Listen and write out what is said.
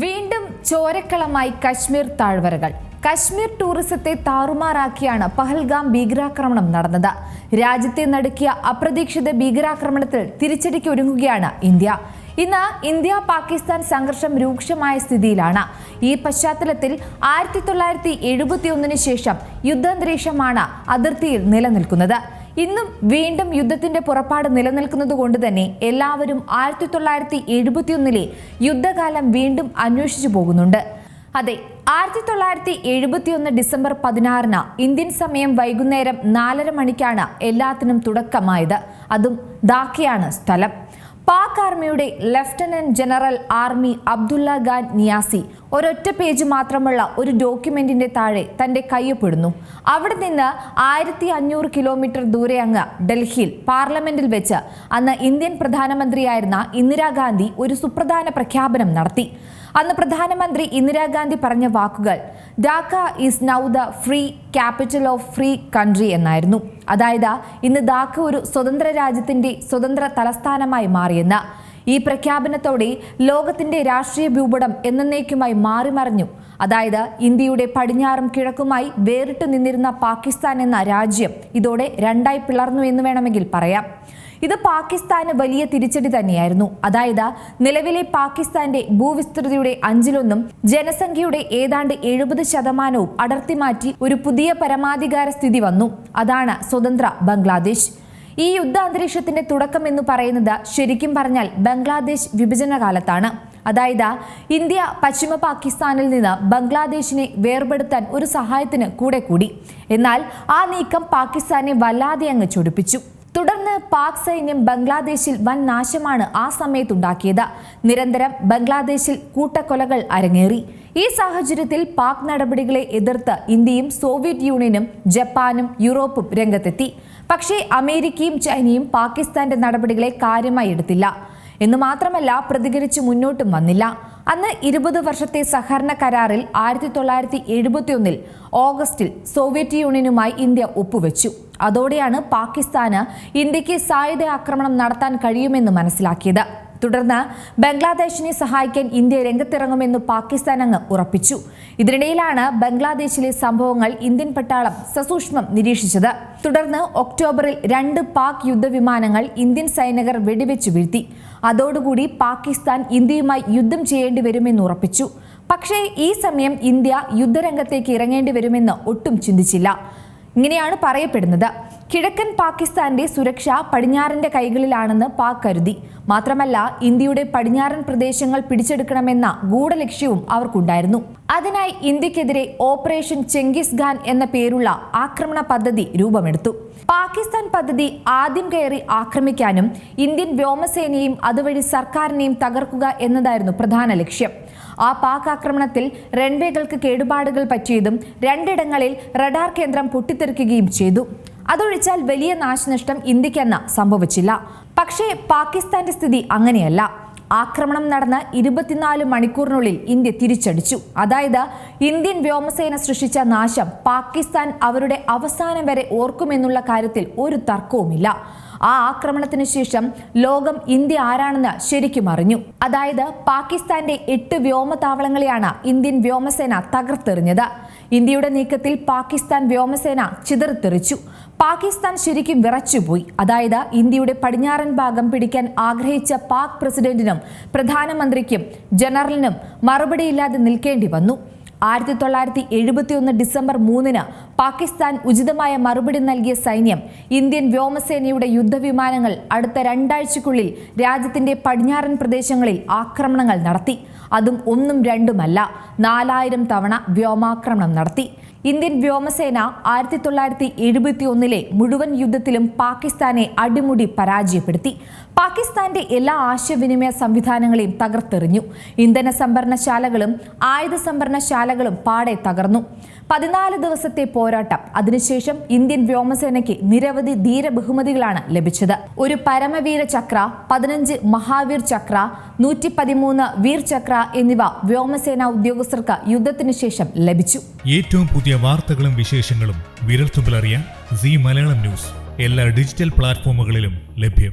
വീണ്ടും ചോരക്കളമായി കശ്മീർ താഴ്വരകൾ. കശ്മീർ ടൂറിസത്തെ താറുമാറാക്കിയാണ് പഹൽഗാം ഭീകരാക്രമണം നടന്നത്. രാജ്യത്തെ നടുക്കിയ അപ്രതീക്ഷിത ഭീകരാക്രമണത്തിൽ തിരിച്ചടിക്ക് ഒരുങ്ങുകയാണ് ഇന്ത്യ. ഇന്ന് ഇന്ത്യ പാകിസ്ഥാൻ സംഘർഷം രൂക്ഷമായ സ്ഥിതിയിലാണ്. ഈ പശ്ചാത്തലത്തിൽ ആയിരത്തി തൊള്ളായിരത്തി ശേഷം യുദ്ധാന്തരീക്ഷമാണ് അതിർത്തിയിൽ നിലനിൽക്കുന്നത്. ഇന്നും വീണ്ടും യുദ്ധത്തിന്റെ പുറപ്പാട് നിലനിൽക്കുന്നത് കൊണ്ട് തന്നെ എല്ലാവരും ആയിരത്തി തൊള്ളായിരത്തി എഴുപത്തിയൊന്നിലെ യുദ്ധകാലം വീണ്ടും അന്വേഷിച്ചു പോകുന്നുണ്ട്. അതെ ആയിരത്തി തൊള്ളായിരത്തി എഴുപത്തിയൊന്ന് ഡിസംബർ പതിനാറിന് ഇന്ത്യൻ സമയം വൈകുന്നേരം നാലര മണിക്കാണ് എല്ലാത്തിനും തുടക്കമായത്. അതും ധാക്കയാണ് സ്ഥലം. പാക് ആർമിയുടെ lieutenant general army Abdullah Khan Niazi ഒരൊറ്റ പേജ് മാത്രമുള്ള ഒരു ഡോക്യുമെന്റിന്റെ താഴെ തന്റെ കയ്യൊപ്പിടുന്നു അവിടെ നിന്ന് ആയിരത്തി അഞ്ഞൂറ് കിലോമീറ്റർ ദൂരെ അങ്ങ് ഡൽഹിയിൽ പാർലമെന്റിൽ വെച്ച് അന്ന് ഇന്ത്യൻ പ്രധാനമന്ത്രിയായിരുന്ന ഇന്ദിരാഗാന്ധി ഒരു സുപ്രധാന പ്രഖ്യാപനം നടത്തി. അന്ന് പ്രധാനമന്ത്രി ഇന്ദിരാഗാന്ധി പറഞ്ഞ വാക്കുകൾ Dacca is now the free capital of free country എന്നായിരുന്നു. അതായത് ഇന്ന് ഡാക്ക ഒരു സ്വതന്ത്ര രാജ്യത്തിന്റെ സ്വതന്ത്ര തലസ്ഥാനമായി മാറിയെന്ന്. ഈ പ്രഖ്യാപനത്തോടെ ലോകത്തിന്റെ രാഷ്ട്രീയ ഭൂപടം എന്നേക്കുമായി മാറിമറിഞ്ഞു. അതായത് ഇന്ത്യയുടെ പടിഞ്ഞാറും കിഴക്കുമായി വേറിട്ട് നിന്നിരുന്ന പാകിസ്ഥാൻ എന്ന രാജ്യം ഇതോടെ രണ്ടായി പിളർന്നു എന്ന് വേണമെങ്കിൽ പറയാം. ഇത് പാകിസ്ഥാന് വലിയ തിരിച്ചടി തന്നെയായിരുന്നു. അതായത് നിലവിലെ പാകിസ്ഥാന്റെ ഭൂവിസ്തൃതിയുടെ അഞ്ചിലൊന്നും ജനസംഖ്യയുടെ ഏതാണ്ട് എഴുപത് ശതമാനവും അടർത്തി മാറ്റി ഒരു പുതിയ പരമാധികാര സ്ഥിതി വന്നു. അതാണ് സ്വതന്ത്ര ബംഗ്ലാദേശ്. ഈ യുദ്ധ അന്തരീക്ഷത്തിന്റെ തുടക്കം എന്ന് പറയുന്നത് ശരിക്കും പറഞ്ഞാൽ ബംഗ്ലാദേശ് വിഭജന കാലത്താണ് അതായത് ഇന്ത്യ പശ്ചിമ പാകിസ്ഥാനിൽ നിന്ന് ബംഗ്ലാദേശിനെ വേർപെടുത്താൻ ഒരു സഹായത്തിന് കൂടെ കൂടി. എന്നാൽ ആ നീക്കം പാകിസ്ഥാനെ വല്ലാതെ അങ്ങ് ചൊടിപ്പിച്ചു. തുടർന്ന് പാക് സൈന്യം ബംഗ്ലാദേശിൽ വൻ നാശമാണ് ആ സമയത്തുണ്ടാക്കിയത്. നിരന്തരം ബംഗ്ലാദേശിൽ കൂട്ടക്കൊലകൾ അരങ്ങേറി. ഈ സാഹചര്യത്തിൽ പാക് നടപടികളെ എതിർത്ത് ഇന്ത്യയും സോവിയറ്റ് യൂണിയനും ജപ്പാനും യൂറോപ്പും രംഗത്തെത്തി. പക്ഷേ അമേരിക്കയും ചൈനയും പാകിസ്ഥാന്റെ നടപടികളെ കാര്യമായി എടുത്തില്ല. എന്ന് മാത്രമല്ല പ്രതികരിച്ച് മുന്നോട്ടും വന്നില്ല. അന്ന് ഇരുപത് വർഷത്തെ സഹകരണ കരാറിൽ ആയിരത്തി തൊള്ളായിരത്തി എഴുപത്തിയൊന്നിൽ ഓഗസ്റ്റിൽ സോവിയറ്റ് യൂണിയനുമായി ഇന്ത്യ ഒപ്പുവെച്ചു. അതോടെയാണ് പാകിസ്ഥാന് ഇന്ത്യയ്ക്ക് സായുധ ആക്രമണം നടത്താൻ കഴിയുമെന്ന് മനസ്സിലാക്കിയത്. തുടർന്ന് ബംഗ്ലാദേശിനെ സഹായിക്കാൻ ഇന്ത്യ രംഗത്തിറങ്ങുമെന്ന് പാകിസ്ഥാൻ അങ്ങ് ഉറപ്പിച്ചു. ഇതിനിടയിലാണ് ബംഗ്ലാദേശിലെ സംഭവങ്ങൾ ഇന്ത്യൻ പട്ടാളം സസൂക്ഷ്മം നിരീക്ഷിച്ചത്. തുടർന്ന് ഒക്ടോബറിൽ രണ്ട് പാക് യുദ്ധവിമാനങ്ങൾ ഇന്ത്യൻ സൈനികർ വെടിവെച്ചു വീഴ്ത്തി. അതോടുകൂടി പാകിസ്ഥാൻ ഇന്ത്യയുമായി യുദ്ധം ചെയ്യേണ്ടി വരുമെന്ന് ഉറപ്പിച്ചു. പക്ഷേ ഈ സമയം ഇന്ത്യ യുദ്ധരംഗത്തേക്ക് ഇറങ്ങേണ്ടി വരുമെന്ന് ഒട്ടും ചിന്തിച്ചില്ല. ഇങ്ങനെയാണ് പറയപ്പെടുന്നത്. കിഴക്കൻ പാകിസ്ഥാന്റെ സുരക്ഷ പടിഞ്ഞാറിന്റെ കൈകളിലാണെന്ന് പാക് കരുതി. മാത്രമല്ല ഇന്ത്യയുടെ പടിഞ്ഞാറൻ പ്രദേശങ്ങൾ പിടിച്ചെടുക്കണമെന്ന ഗൂഢലക്ഷ്യവും അവർക്കുണ്ടായിരുന്നു. അതിനായി ഇന്ത്യക്കെതിരെ ഓപ്പറേഷൻ ചെങ്കിസ് ഖാൻ എന്ന പേരുള്ള ആക്രമണ പദ്ധതി രൂപമെടുത്തു. പാകിസ്ഥാൻ പദ്ധതി ആദ്യം കയറി ആക്രമിക്കാനും ഇന്ത്യൻ വ്യോമസേനയും അതുവഴി സർക്കാരിനെയും തകർക്കുക എന്നതായിരുന്നു പ്രധാന ലക്ഷ്യം. ആ പാക് ആക്രമണത്തിൽ റൺവേകൾക്ക് കേടുപാടുകൾ പറ്റിയതും രണ്ടിടങ്ങളിൽ റഡാർ കേന്ദ്രം പൊട്ടിത്തെറിക്കുകയും ചെയ്തു. അതൊഴിച്ചാൽ വലിയ നാശനഷ്ടം ഇന്ത്യക്കെന്ന സംഭവിച്ചില്ല. പക്ഷേ പാകിസ്ഥാന്റെ സ്ഥിതി അങ്ങനെയല്ല. ആക്രമണം നടന്ന ഇരുപത്തിനാല് മണിക്കൂറിനുള്ളിൽ ഇന്ത്യ തിരിച്ചടിച്ചു. അതായത് ഇന്ത്യൻ വ്യോമസേന സൃഷ്ടിച്ച നാശം പാകിസ്ഥാൻ അവരുടെ അവസാനം വരെ ഓർക്കുമെന്നുള്ള കാര്യത്തിൽ ഒരു തർക്കവുമില്ല. ആ ആക്രമണത്തിന് ശേഷം ലോകം ഇന്ത്യ ആരാണെന്ന് ശരിക്കും അറിഞ്ഞു. അതായത് പാകിസ്ഥാന്റെ എട്ട് വ്യോമതാവളങ്ങളെയാണ് ഇന്ത്യൻ വ്യോമസേന തകർത്തെറിഞ്ഞത്. ഇന്ത്യയുടെ നീക്കത്തിൽ പാകിസ്ഥാൻ വ്യോമസേന ചിതറിത്തെറിച്ചു. പാകിസ്ഥാൻ ശരിക്കും വിറച്ചുപോയി. അതായത് ഇന്ത്യയുടെ പടിഞ്ഞാറൻ ഭാഗം പിടിക്കാൻ ആഗ്രഹിച്ച പാക് പ്രസിഡന്റിനും പ്രധാനമന്ത്രിക്കും ജനറലിനും മറുപടിയില്ലാതെ നിൽക്കേണ്ടി വന്നു. ആയിരത്തി തൊള്ളായിരത്തി എഴുപത്തിയൊന്ന് ഡിസംബർ മൂന്നിന് പാകിസ്ഥാൻ ഉചിതമായ മറുപടി നൽകിയ സൈന്യം ഇന്ത്യൻ വ്യോമസേനയുടെ യുദ്ധവിമാനങ്ങൾ അടുത്ത രണ്ടാഴ്ചക്കുള്ളിൽ രാജ്യത്തിന്റെ പടിഞ്ഞാറൻ പ്രദേശങ്ങളിൽ ആക്രമണങ്ങൾ നടത്തി. അതും ഒന്നും രണ്ടുമല്ല നാലായിരം തവണ വ്യോമാക്രമണം നടത്തി. ഇന്ത്യൻ വ്യോമസേന ആയിരത്തി തൊള്ളായിരത്തി എഴുപത്തി ഒന്നിലെ മുഴുവൻ യുദ്ധത്തിലും പാകിസ്ഥാനെ അടിമുടി പരാജയപ്പെടുത്തി. പാകിസ്ഥാന്റെ എല്ലാ ആശയവിനിമയ സംവിധാനങ്ങളെയും തകർത്തെറിഞ്ഞു. ഇന്ധന സംഭരണശാലകളും ആയുധ സംഭരണശാലകളും പാടെ തകർന്നു. പതിനാല് ദിവസത്തെ പോരാട്ടം. അതിനുശേഷം ഇന്ത്യൻ വ്യോമസേനയ്ക്ക് നിരവധി ധീര ബഹുമതികളാണ് ലഭിച്ചത്. ഒരു പരമവീര ചക്ര പതിനഞ്ച് മഹാവീർ ചക്ര നൂറ്റി പതിമൂന്ന് വീർ ചക്ര എന്നിവ വ്യോമസേനാ ഉദ്യോഗസ്ഥർക്ക് യുദ്ധത്തിനു ശേഷം ലഭിച്ചു. ഏറ്റവും പുതിയ വാർത്തകളും വിശേഷങ്ങളും വിരൽത്തുമ്പിലറിയാൻ സി മലയാളം ന്യൂസ്. എല്ലാ ഡിജിറ്റൽ പ്ലാറ്റ്ഫോമുകളിലും ലഭ്യം.